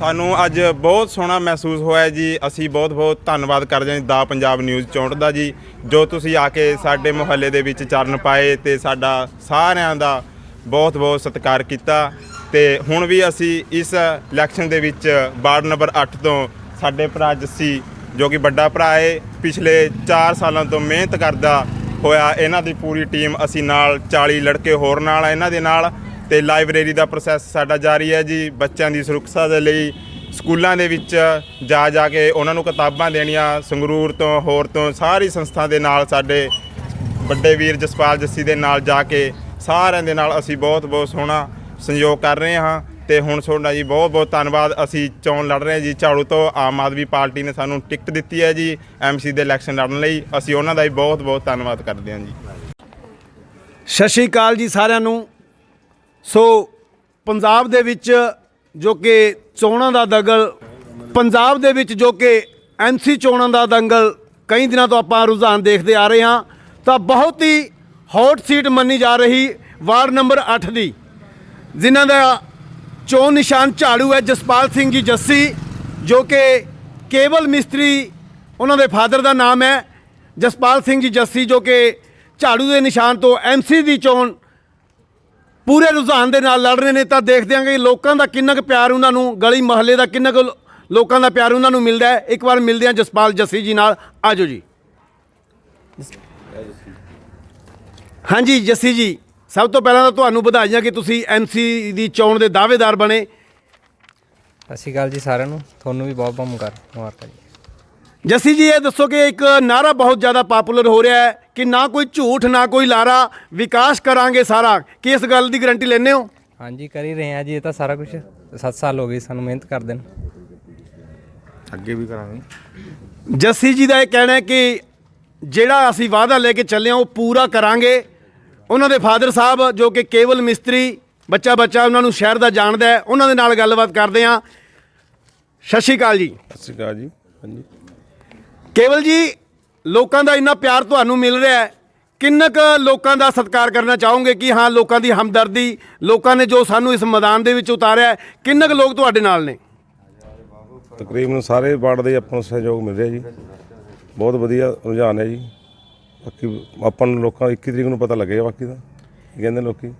ਸਾਨੂੰ ਅੱਜ ਬਹੁਤ ਸੋਹਣਾ ਮਹਿਸੂਸ ਹੋਇਆ ਜੀ। ਅਸੀਂ ਬਹੁਤ ਬਹੁਤ ਧੰਨਵਾਦ ਕਰਦੇ ਹਾਂ ਜੀ ਦਾ ਪੰਜਾਬ ਨਿਊਜ਼ 64 ਦਾ ਜੀ, ਜੋ ਤੁਸੀਂ ਆ ਕੇ ਸਾਡੇ ਮੁਹੱਲੇ ਦੇ ਵਿੱਚ ਚਰਨ ਪਾਏ ਤੇ ਸਾਡਾ ਸਾਰਿਆਂ ਦਾ ਬਹੁਤ ਬਹੁਤ ਸਤਿਕਾਰ ਕੀਤਾ। ਤੇ ਹੁਣ ਵੀ ਅਸੀਂ ਇਸ ਇਲੈਕਸ਼ਨ ਦੇ ਵਿੱਚ ਵਾਰਡ ਨੰਬਰ 8 ਤੋਂ ਸਾਡੇ ਭਰਾ ਜੱਸੀ, ਜੋ ਕਿ ਵੱਡਾ ਭਰਾ ਹੈ ਪਿਛਲੇ 4 ਸਾਲਾਂ ਤੋਂ ਮਿਹਨਤ ਕਰਦਾ ਹੋਇਆ, ਇਹਨਾਂ ਦੀ ਪੂਰੀ ਟੀਮ ਅਸੀਂ ਨਾਲ 40 ਲੜਕੇ ਹੋਰ ਨਾਲ ਇਹਨਾਂ ਦੇ ਨਾਲ ਤੇ ਲਾਇਬ੍ਰੇਰੀ ਦਾ ਪ੍ਰੋਸੈਸ ਸਾਡਾ ਜਾਰੀ ਹੈ ਜੀ ਬੱਚਿਆਂ ਦੀ ਸੁਰੱਖਿਆ ਦੇ ਲਈ, ਸਕੂਲਾਂ ਦੇ ਵਿੱਚ ਜਾ ਜਾ ਕੇ ਉਹਨਾਂ ਨੂੰ ਕਿਤਾਬਾਂ ਦੇਣੀਆਂ, ਸੰਗਰੂਰ ਤੋਂ, ਹੋਰ ਤੋਂ, ਸਾਰੀ ਸੰਸਥਾ ਦੇ ਨਾਲ ਸਾਡੇ ਵੱਡੇ ਵੀਰ ਜਸਪਾਲ ਜੱਸੀ ਦੇ ਨਾਲ ਜਾ ਕੇ ਸਾਰਿਆਂ ਦੇ ਨਾਲ ਅਸੀਂ ਬਹੁਤ ਬਹੁਤ ਸੋਹਣਾ ਸੰਯੋਗ ਕਰ ਰਹੇ ਹਾਂ ਤੇ ਹੁਣ ਤੁਹਾਡਾ ਜੀ ਬਹੁਤ ਬਹੁਤ ਧੰਨਵਾਦ, ਅਸੀਂ ਚੋਣ ਲੜ ਰਹੇ ਹਾਂ ਜੀ ਝਾੜੂ ਤੋਂ, ਆਮ ਆਦਮੀ ਪਾਰਟੀ ਨੇ ਸਾਨੂੰ ਟਿਕਟ ਦਿੱਤੀ ਹੈ ਜੀ ਐਮਸੀ ਦੇ ਇਲੈਕਸ਼ਨ ਲੜਨ ਲਈ, ਅਸੀਂ ਉਹਨਾਂ ਦਾ ਵੀ ਬਹੁਤ ਬਹੁਤ ਧੰਨਵਾਦ ਕਰਦੇ ਹਾਂ ਜੀ। ਸਤਿ ਸ਼੍ਰੀ ਅਕਾਲ ਜੀ ਸਾਰਿਆਂ ਨੂੰ। ਸੋ ਪੰਜਾਬ ਦੇ ਵਿੱਚ ਜੋ ਕਿ ਚੋਣਾਂ ਦਾ ਦੰਗਲ, ਪੰਜਾਬ ਦੇ ਵਿੱਚ ਜੋ ਕਿ ਐਮਸੀ ਚੋਣਾਂ ਦਾ ਦੰਗਲ ਕਈ ਦਿਨਾਂ ਤੋਂ ਆਪਾਂ ਰੁਝਾਨ ਦੇਖਦੇ ਆ ਰਹੇ ਹਾਂ, ਤਾਂ ਬਹੁਤ ਹੀ ਹੌਟ ਸੀਟ ਮੰਨੀ ਜਾ ਰਹੀ ਵਾਰਡ ਨੰਬਰ 8 ਦੀ, ਜਿਨ੍ਹਾਂ ਦਾ ਚੋਣ ਨਿਸ਼ਾਨ ਝਾੜੂ ਹੈ, ਜਸਪਾਲ ਸਿੰਘ ਜੀ ਜੱਸੀ, ਜੋ ਕਿ ਕੇਵਲ ਮਿਸਤਰੀ ਉਹਨਾਂ ਦੇ ਫਾਦਰ ਦਾ ਨਾਮ ਹੈ, ਜਸਪਾਲ ਸਿੰਘ ਜੀ ਜੱਸੀ ਜੋ ਕਿ ਝਾੜੂ ਦੇ ਨਿਸ਼ਾਨ ਤੋਂ ਐਮਸੀ ਦੀ ਚੋਣ ਪੂਰੇ ਰੁਝਾਨ ਦੇ ਨਾਲ ਲੜ ਰਹੇ ਨੇ, ਤਾਂ ਦੇਖਦੇ ਆਂਗੇ ਲੋਕਾਂ ਦਾ ਕਿੰਨਾ ਕੁ ਪਿਆਰ ਉਹਨਾਂ ਨੂੰ, ਗਲੀ ਮਹੱਲੇ ਦਾ ਕਿੰਨਾ ਕੁ ਲੋਕਾਂ ਦਾ ਪਿਆਰ ਉਹਨਾਂ ਨੂੰ ਮਿਲਦਾ ਹੈ। ਇੱਕ ਵਾਰ ਮਿਲਦੇ ਹਾਂ ਜਸਪਾਲ ਜੱਸੀ ਜੀ ਨਾਲ। ਆਜੋ ਜੀ। ਹਾਂਜੀ, ਜੱਸੀ ਜੀ, ਸਭ ਤੋਂ ਪਹਿਲਾਂ ਤਾਂ ਤੁਹਾਨੂੰ ਵਧਾਈਆਂ ਕਿ ਤੁਸੀਂ ਐਮਸੀ ਦੀ ਚੋਣ ਦੇ ਦਾਅਵੇਦਾਰ ਬਣੇ। ਸਤਿ ਸ਼੍ਰੀ ਅਕਾਲ ਜੀ ਸਾਰਿਆਂ ਨੂੰ। ਤੁਹਾਨੂੰ ਵੀ ਬਹੁਤ ਬਹੁਤ ਮੁਬਾਰਕ ਮੁਬਾਰਕਾਂ ਜੀ। ਜੱਸੀ ਜੀ ਇਹ ਦੱਸੋ ਕਿ ਇੱਕ ਨਾਰਾ ਬਹੁਤ ਜ਼ਿਆਦਾ ਪਪੂਲਰ ਹੋ ਰਿਹਾ ਹੈ ਕਿ ਨਾ ਕੋਈ ਝੂਠ ਨਾ ਕੋਈ ਲਾਰਾ ਵਿਕਾਸ ਕਰਾਂਗੇ ਸਾਰਾ। ਕੀ ਇਸ ਗੱਲ ਦੀ ਗਾਰੰਟੀ ਲੈਂਦੇ ਹੋ? ਹਾਂਜੀ ਕਰ ਹੀ ਰਹੇ ਹਾਂ ਜੀ ਇਹ ਤਾਂ ਸਾਰਾ ਕੁਝ 7 ਸਾਲ ਹੋ ਗਏ ਸਾਨੂੰ ਮਿਹਨਤ ਕਰਦੇ ਨੂੰ। ਅੱਗੇ ਵੀ ਕਰਾਂਗੇ। ਜੱਸੀ ਜੀ ਦਾ ਇਹ ਕਹਿਣਾ ਹੈ ਕਿ ਜਿਹੜਾ ਅਸੀਂ ਵਾਅਦਾ ਲੈ ਕੇ ਚੱਲੇ ਹਾਂ ਉਹ ਪੂਰਾ ਕਰਾਂਗੇ। ਉਹਨਾਂ ਦੇ ਫਾਦਰ ਸਾਹਿਬ ਜੋ ਕਿ ਕੇਵਲ ਮਿਸਤਰੀ ਬੱਚਾ ਬੱਚਾ ਉਹਨਾਂ ਨੂੰ ਸ਼ਹਿਰ ਦਾ ਜਾਣਦਾ ਹੈ ਉਹਨਾਂ ਦੇ ਨਾਲ ਗੱਲਬਾਤ ਕਰਦੇ ਹਾਂ। ਸਤਿ ਸ਼੍ਰੀ ਅਕਾਲ ਜੀ। ਸਤਿ ਸ਼੍ਰੀ ਅਕਾਲ ਜੀ ਹਾਂਜੀ। ਕੇਵਲ ਜੀ ਲੋਕਾਂ ਦਾ ਇੰਨਾ ਪਿਆਰ ਤੁਹਾਨੂੰ ਮਿਲ ਰਿਹਾ ਹੈ। ਕਿੰਨਾ ਕੁ ਲੋਕਾਂ ਦਾ ਸਤਿਕਾਰ ਕਰਨਾ ਚਾਹੋਗੇ ਕਿ ਹਾਂ ਲੋਕਾਂ ਦੀ ਹਮਦਰਦੀ ਲੋਕਾਂ ਨੇ ਜੋ ਸਾਨੂੰ ਇਸ ਮੈਦਾਨ ਦੇ ਵਿੱਚ ਉਤਾਰਿਆ ਹੈ, ਕਿੰਨਾ ਕੁ ਲੋਕ ਤੁਹਾਡੇ ਨਾਲ ਨੇ? ਤਕਰੀਬਨ ਸਾਰੇ ਵਾਰਡ ਦੇ ਆਪਾਂ ਨੂੰ ਸਹਿਯੋਗ ਮਿਲ ਰਿਹਾ ਜੀ। ਬਹੁਤ ਵਧੀਆ ਰੁਝਾਨ ਹੈ ਜੀ। ਬਾਕੀ ਆਪਾਂ ਨੂੰ ਲੋਕਾਂ ਨੂੰ 21 ਤਰੀਕ ਨੂੰ ਪਤਾ ਲੱਗੇਗਾ ਬਾਕੀ ਦਾ। ਕੀ ਕਹਿੰਦੇ ਲੋਕੀ?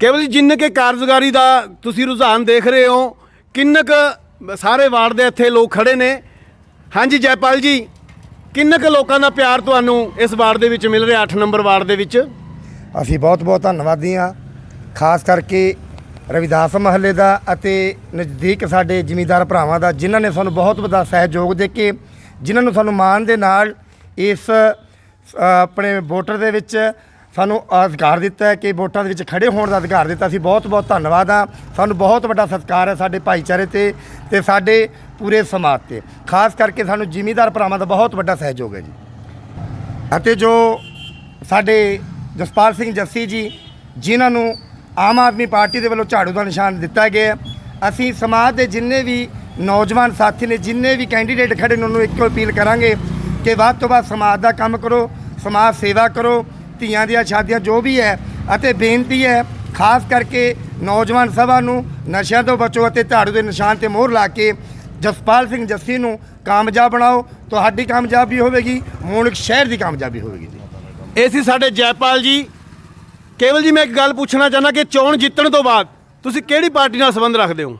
ਕੇਵਲ ਜੀ ਜਿੰਨੇ ਕੇ ਕਾਰਜਕਾਰੀ ਦਾ ਤੁਸੀਂ ਰੁਝਾਨ ਦੇਖ ਰਹੇ ਹੋ ਕਿੰਨਾ ਕੁ ਸਾਰੇ ਵਾਰਡ ਦੇ ਇੱਥੇ ਲੋਕ ਖੜੇ ਨੇ ਹਾਂਜੀ, ਜੈਪਾਲ ਜੀ, ਕਿੰਨੇ ਕੁ ਲੋਕਾਂ ਦਾ ਪਿਆਰ ਤੁਹਾਨੂੰ ਇਸ ਵਾਰਡ ਦੇ ਵਿੱਚ ਮਿਲ ਰਿਹਾ 8 ਨੰਬਰ ਵਾਰਡ ਦੇ ਵਿੱਚ? ਅਸੀਂ ਬਹੁਤ ਬਹੁਤ ਧੰਨਵਾਦੀ ਹਾਂ। ਖਾਸ ਕਰਕੇ ਰਵਿਦਾਸ ਮਹੱਲੇ ਦਾ ਅਤੇ ਨਜ਼ਦੀਕ ਸਾਡੇ ਜ਼ਿਮੀਂਦਾਰ ਭਰਾਵਾਂ ਦਾ, ਜਿਨ੍ਹਾਂ ਨੇ ਸਾਨੂੰ ਬਹੁਤ ਵੱਡਾ ਸਹਿਯੋਗ ਦੇ ਕੇ, ਜਿਨ੍ਹਾਂ ਨੂੰ ਸਾਨੂੰ ਮਾਣ ਦੇ ਨਾਲ ਇਸ ਆਪਣੇ ਵੋਟਰ ਦੇ ਵਿੱਚ ਸਾਨੂੰ ਅਧਿਕਾਰ ਦਿੱਤਾ ਹੈ ਕਿ ਵੋਟਾਂ ਦੇ ਵਿੱਚ ਖੜੇ ਹੋਣ ਦਾ ਅਧਿਕਾਰ ਦਿੱਤਾ ਅਸੀਂ ਬਹੁਤ ਬਹੁਤ ਧੰਨਵਾਦ ਹਾਂ ਸਾਨੂੰ ਬਹੁਤ ਵੱਡਾ ਸਤਿਕਾਰ ਹੈ ਸਾਡੇ ਭਾਈਚਾਰੇ ਤੇ ਤੇ ਸਾਡੇ ਪੂਰੇ ਸਮਾਜ ਤੇ। ਖਾਸ ਕਰਕੇ ਸਾਨੂੰ ਜ਼ਿਮੀਦਾਰ ਭਰਾਵਾਂ ਦਾ ਬਹੁਤ ਵੱਡਾ ਸਹਿਯੋਗ ਹੈ ਜੀ। ਅਤੇ ਜੋ ਸਾਡੇ ਜਸਪਾਲ ਸਿੰਘ ਜੱਸੀ ਜੀ, ਜਿਨ੍ਹਾਂ ਨੂੰ ਆਮ ਆਦਮੀ ਪਾਰਟੀ ਦੇ ਵੱਲੋਂ ਝਾੜੂ ਦਾ ਨਿਸ਼ਾਨ ਦਿੱਤਾ ਗਿਆ ਅਸੀਂ ਸਮਾਜ ਦੇ ਜਿੰਨੇ ਵੀ ਨੌਜਵਾਨ ਸਾਥੀ ਨੇ, ਜਿੰਨੇ ਵੀ ਕੈਂਡੀਡੇਟ ਖੜੇ ਨੇ, ਉਹਨੂੰ ਇੱਕੋ ਅਪੀਲ ਕਰਾਂਗੇ ਕਿ ਵੱਧ ਤੋਂ ਵੱਧ ਸਮਾਜ ਦਾ ਕੰਮ ਕਰੋ, ਸਮਾਜ ਸੇਵਾ ਕਰੋ ਧੀਆਂ ਦੀਆਂ ਸ਼ਾਦੀਆਂ ਜੋ ਵੀ ਹੈ ਅਤੇ ਬੇਨਤੀ ਹੈ ਖਾਸ ਕਰਕੇ ਨੌਜਵਾਨ ਸਭਾ ਨੂੰ ਨਸ਼ਿਆਂ ਤੋਂ ਬਚੋ ਅਤੇ ਝਾੜੂ ਦੇ ਨਿਸ਼ਾਨ ਤੇ ਮੋਹਰ ਲਾ ਕੇ ਜਸਪਾਲ ਸਿੰਘ ਜੱਸੀ ਨੂੰ ਕਾਮਯਾਬ ਬਣਾਓ। ਤੁਹਾਡੀ ਕਾਮਯਾਬੀ ਹੋਵੇਗੀ ਮੂਣਕ ਸ਼ਹਿਰ ਦੀ ਕਾਮਯਾਬੀ ਹੋਵੇਗੀ ਜੀ। ਇਹ ਸੀ ਸਾਡੇ ਜੈਪਾਲ ਜੀ। ਕੇਵਲ ਜੀ ਮੈਂ ਇੱਕ ਗੱਲ ਪੁੱਛਣਾ ਚਾਹੁੰਦਾ ਕਿ ਚੋਣ ਜਿੱਤਣ ਤੋਂ ਬਾਅਦ ਤੁਸੀਂ ਕਿਹੜੀ ਪਾਰਟੀ ਨਾਲ ਸੰਬੰਧ ਰੱਖਦੇ ਹੋ?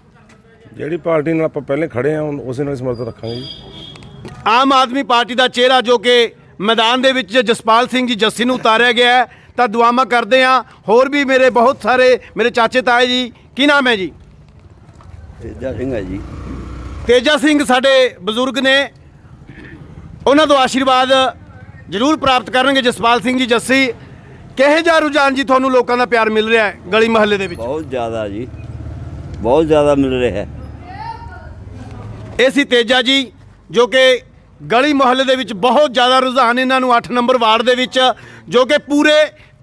ਜਿਹੜੀ ਪਾਰਟੀ ਨਾਲ ਆਪਾਂ ਪਹਿਲੇ ਖੜੇ ਆ ਉਸੇ ਨਾਲ ਹੀ ਸਮਰਥਨ ਰੱਖਾਂਗੇ ਜੀ। ਆਮ ਆਦਮੀ ਪਾਰਟੀ ਦਾ ਚਿਹਰਾ ਜੋ ਕਿ ਮੈਦਾਨ ਦੇ ਵਿੱਚ ਜਸਪਾਲ ਸਿੰਘ ਜੀ ਜੱਸੀ ਨੂੰ ਉਤਾਰਿਆ ਗਿਆ ਹੈ। ਤਾਂ ਦੁਆਵਾਂ ਕਰਦੇ ਹਾਂ। ਹੋਰ ਵੀ ਮੇਰੇ ਬਹੁਤ ਸਾਰੇ ਮੇਰੇ ਚਾਚੇ ਤਾਏ ਜੀ। ਕੀ ਨਾਮ ਹੈ ਜੀ? ਤੇਜਾ ਸਿੰਘ ਹੈ ਜੀ। ਤੇਜਾ ਸਿੰਘ ਸਾਡੇ ਬਜ਼ੁਰਗ ਨੇ। ਉਹਨਾਂ ਤੋਂ ਆਸ਼ੀਰਵਾਦ ਜ਼ਰੂਰ ਪ੍ਰਾਪਤ ਕਰਨਗੇ ਜਸਪਾਲ ਸਿੰਘ ਜੀ ਜੱਸੀ। ਕਿਹੋ ਜਿਹਾ ਰੁਝਾਨ ਜੀ ਤੁਹਾਨੂੰ ਲੋਕਾਂ ਦਾ ਪਿਆਰ ਮਿਲ ਰਿਹਾ ਹੈ ਗਲੀ ਮਹੱਲੇ ਦੇ ਵਿੱਚ? ਬਹੁਤ ਜ਼ਿਆਦਾ ਜੀ। ਬਹੁਤ ਜ਼ਿਆਦਾ ਮਿਲ ਰਿਹਾ ਹੈ। ਇਹ ਸੀ ਤੇਜਾ ਜੀ ਜੋ ਕਿ ਗਲੀ ਮੁਹੱਲੇ ਦੇ ਵਿੱਚ ਬਹੁਤ ਜ਼ਿਆਦਾ ਰੁਝਾਨ ਇਹਨਾਂ ਨੂੰ 8 ਨੰਬਰ ਵਾਰਡ ਦੇ ਵਿੱਚ, ਜੋ ਕਿ ਪੂਰੇ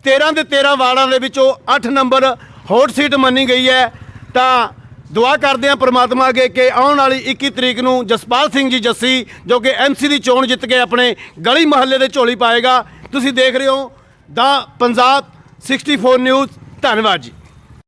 13 ਦੇ 13 ਵਾਰਡਾਂ ਦੇ ਵਿੱਚੋਂ 8 ਨੰਬਰ ਹੌਟ ਸੀਟ ਮੰਨੀ ਗਈ ਹੈ। ਤਾਂ ਦੁਆ ਕਰਦੇ ਹਾਂ ਪ੍ਰਮਾਤਮਾ ਅੱਗੇ ਕਿ ਆਉਣ ਵਾਲੀ 21 ਤਰੀਕ ਨੂੰ ਜਸਪਾਲ ਸਿੰਘ ਜੀ ਜੱਸੀ, ਜੋ ਕਿ ਐਮਸੀ ਦੀ ਚੋਣ ਜਿੱਤ ਕੇ ਆਪਣੇ ਗਲੀ ਮੁਹੱਲੇ ਦੇ ਝੋਲੀ ਪਾਏਗਾ। ਤੁਸੀਂ ਦੇਖ ਰਹੇ ਹੋ, ਦਾ ਪੰਜਾਬ 64 ਨਿਊਜ਼ ਧੰਨਵਾਦ ਜੀ।